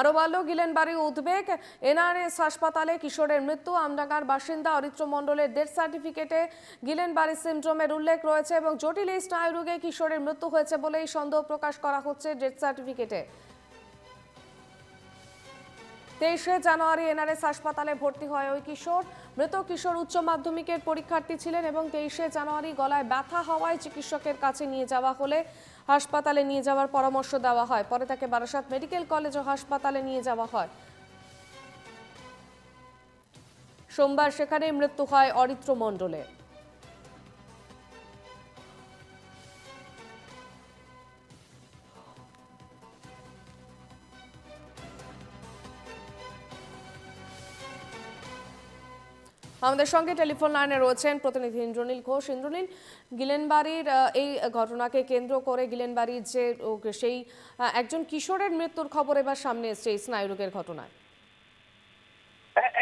আরও গিলেন বাড়ির উদ্বেগ। এনআরএস হাসপাতালে কিশোরের মৃত্যু। আমডাঙ্গার বাসিন্দা অরিত্র মণ্ডলের ডেথ সার্টিফিকেটে গিলেন গিলেনবাড়ি সিন্ড্রোমের উল্লেখ রয়েছে এবং জটিল এই স্নায়ুরোগে কিশোরের মৃত্যু হয়েছে বলেই সন্দেহ প্রকাশ করা হচ্ছে ডেথ সার্টিফিকেটে। তেইশে জানুয়ারি এনআরএস হাসপাতালে ভর্তি হয় ওই কিশোর। মৃত কিশোর উচ্চ মাধ্যমিকের পরীক্ষার্থী ছিলেন এবং তেইশে জানুয়ারি গলায় ব্যথা হওয়ায় চিকিৎসকের কাছে নিয়ে যাওয়া হলে হাসপাতালে নিয়ে যাওয়ার পরামর্শ দেওয়া হয়। পরে তাকে বারাসাত মেডিকেল কলেজ ও হাসপাতালে নিয়ে যাওয়া হয়। সোমবার সেখানেই মৃত্যু হয় অরিত্র মণ্ডলের আমাদের সঙ্গে টেলিফোন লাইনে রয়েছেন প্রতিনিধি ইন্দ্রনীল ঘোষ। ইন্দ্রনীল গিলেনবাড়ির এই ঘটনাকে কেন্দ্র করে গিলেনবাড়ির যে সেই একজন কিশোরের মৃত্যুর খবর এবার সামনে এসছে এই স্নায়ুরোগের ঘটনায়।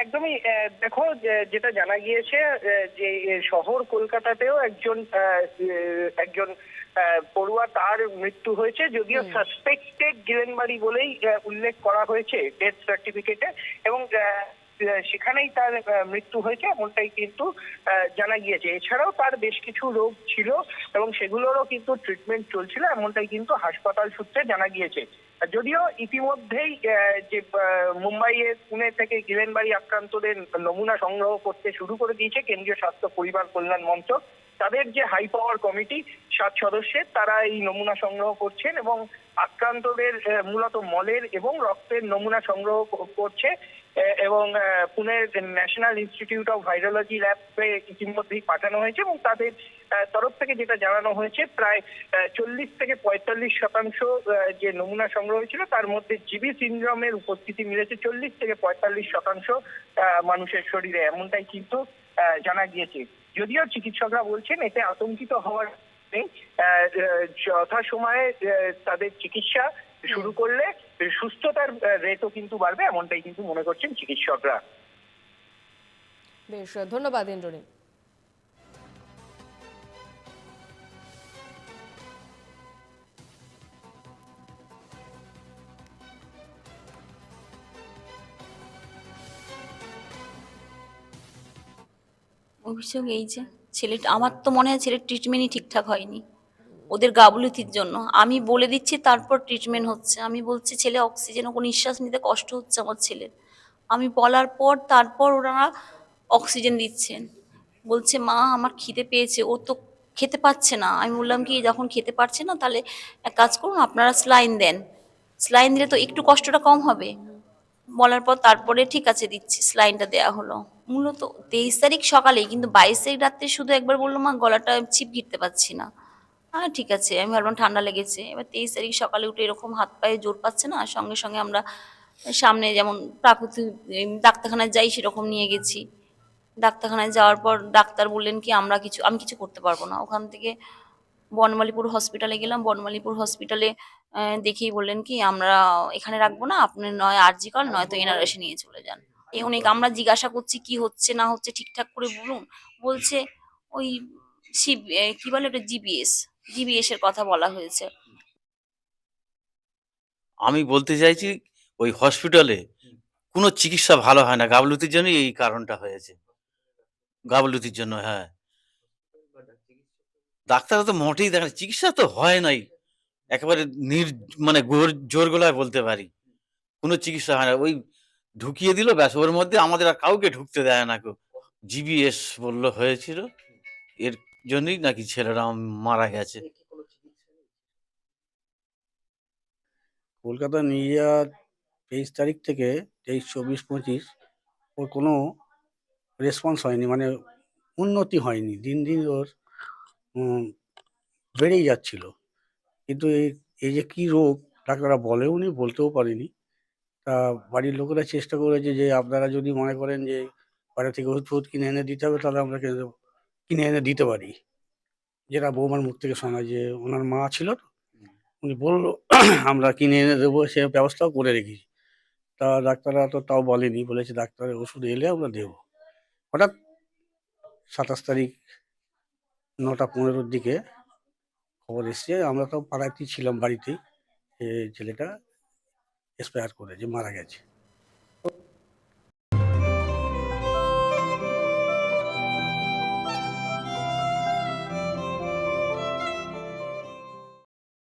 একদমই দেখো যেটা জানা গিয়েছে যে শহর কলকাতাতেও একজন একজন পড়ুয়া তার মৃত্যু হয়েছে যদিও সাসপেক্টেড গিলেনবাড়ি বলেই উল্লেখ করা হয়েছে ডেথ সার্টিফিকেটে এবং সেখানেই তার মৃত্যু হয়েছে, এমনটাই কিন্তু জানা গিয়েছে। এছাড়াও তার বেশ কিছু রোগ ছিল এবং সেগুলোরও কিন্তু ট্রিটমেন্ট চলছিল, এমনটাই কিন্তু হাসপাতাল সূত্রে জানা গিয়েছে। যদিও ইতিমধ্যেই যে মুম্বাইয়ের পুনে থেকে গিলেনবাড়ি আক্রান্তদের নমুনা সংগ্রহ করতে শুরু করে দিয়েছে কেন্দ্রীয় স্বাস্থ্য পরিবার কল্যাণ মঞ্চ তাদের যে হাই পাওয়ার কমিটি সাত সদস্যের, তারা এই নমুনা সংগ্রহ করছেন এবং আক্রান্তদের মূলত মলের এবং রক্তের নমুনা সংগ্রহ করছে। এবং পুনের ন্যাশনাল ইনস্টিটিউট অফ ভাইরোলজি ল্যাবে ইতিমধ্যেই পাঠানো হয়েছে এবং তাদের তরফ থেকে যেটা জানানো হয়েছে, প্রায় চল্লিশ থেকে পঁয়তাল্লিশ শতাংশ যে নমুনা সংগ্রহ হয়েছিল, তার মধ্যে জিবি সিন্ড্রোমের উপস্থিতি মিলেছে চল্লিশ থেকে পঁয়তাল্লিশ শতাংশ মানুষের শরীরে। এমনটাই কিন্তু জানা গিয়েছে। যদিও চিকিৎসকরা বলছেন এতে আতঙ্কিত হওয়ার নেই যথাসময়ে তাদের চিকিৎসা শুরু করলে সুস্থতার রেটও কিন্তু বাড়বে এমনটাই কিন্তু মনে করছেন চিকিৎসকরা। বেশ ধন্যবাদ ইন্দ্রনীল। অভিযোগ এই যে ছেলেটা আমার তো মনে হয় ছেলের ট্রিটমেন্টই ঠিকঠাক হয়নি। ওদের গাবলুতির জন্য। আমি বলে দিচ্ছি, তারপর ট্রিটমেন্ট হচ্ছে। আমি বলছি, ছেলে অক্সিজেন ও নিঃশ্বাস নিতে কষ্ট হচ্ছে আমার ছেলের। আমি বলার পর, তারপর ওনারা অক্সিজেন দিচ্ছেন বলছে, মা, আমার খিদে পেয়েছে। ও তো খেতে পাচ্ছে না। আমি বললাম, কি, যখন খেতে পারছে না, তাহলে এক কাজ করুন, আপনারা স্লাইন দেন। স্লাইন দিলে তো একটু কষ্টটা কম হবে। বলার পর, তারপরে ঠিক আছে, দিচ্ছি স্লাইনটা দেয়া হলো। মূলত তেইশ তারিখ সকালে কিন্তু বাইশ তারিখ রাত্রে শুধু একবার বলল, মা, গলাটা চিপ ঘিরতে পারছি না। হ্যাঁ ঠিক আছে আমি ভাবলাম ঠান্ডা লেগেছে। এবার তেইশ তারিখ সকালে উঠে এরকম হাত পায়ে জোর পাচ্ছে না সঙ্গে সঙ্গে আমরা সামনে যেমন প্রাকৃতিক ডাক্তারখানায় যাই সেরকম নিয়ে গেছি। ডাক্তারখানায় যাওয়ার পর ডাক্তার বললেন কি আমরা কিছু আমি কিছু করতে পারব না। ওখান থেকে বনমালীপুর হসপিটালে গেলাম। বনমালীপুর হসপিটালে দেখেই বললেন কি আমরা এখানে রাখব না আপনি নয় আরজি কল নয়তো এনআরএসে নিয়ে চলে যান। এই অনেক আমরা জিজ্ঞাসা করছি কি হচ্ছে না হচ্ছে ঠিকঠাক করে বলুন। বলছে ওই এ, কি বলে ওটা জিবিএস জিবিএস এর কথা বলা হয়েছে। আমি বলতে চাইছি, ওই হসপিটালে কোনো চিকিৎসা ভালো হয় না। গাবলুতির জন্য এই কারণটা হয়েছে। গাবলুতির জন্য হ্যাঁ। ডাক্তার তো মোটেই দেখেন চিকিৎসা তো হয় নাই। একেবারে নির মানে গোর- জোর গলায় বলতে পারি। কোনো চিকিৎসা হয় না। ওই ঢুকিয়ে দিল, ব্যাস, ওর মধ্যে আমাদের আর কাউকে ঢুকতে দেয় না কেউ। জিবিএস বলল, হয়েছিল। এর জন্যই নাকি ছেলেরা মারা গেছে। কলকাতা নিয়ে যাওয়ার তেইশ তারিখ থেকে তেইশ চব্বিশ পঁচিশ ওর কোনো রেসপন্স হয়নি মানে উন্নতি হয়নি। দিন দিন ওর বেড়েই যাচ্ছিল। কিন্তু এই এই যে কি রোগ ডাক্তাররা বলেও নি বলতেও পারেনি। তা বাড়ির লোকেরা চেষ্টা করেছে যে আপনারা যদি মনে করেন যে বাইরে থেকে ওষুধ কিনে এনে দিতে হবে তাহলে আমরা কিনে এনে দিতে পারি। যেটা বৌমার মুখ থেকে শোনা যে ওনার মা ছিল উনি বলল, আমরা কিনে এনে দেবো, সে ব্যবস্থাও করে রেখেছি। তা ডাক্তাররা তো তাও বলেনি, বলেছে ডাক্তারের ওষুধ এলে আমরা দেবো। হঠাৎ সাতাশ তারিখ নটা পনেরোর দিকে খবর এসছে, আমরা তো পাড়াতেই ছিলাম বাড়িতেই ছেলেটা এক্সপায়ার করে, যে মারা গেছে।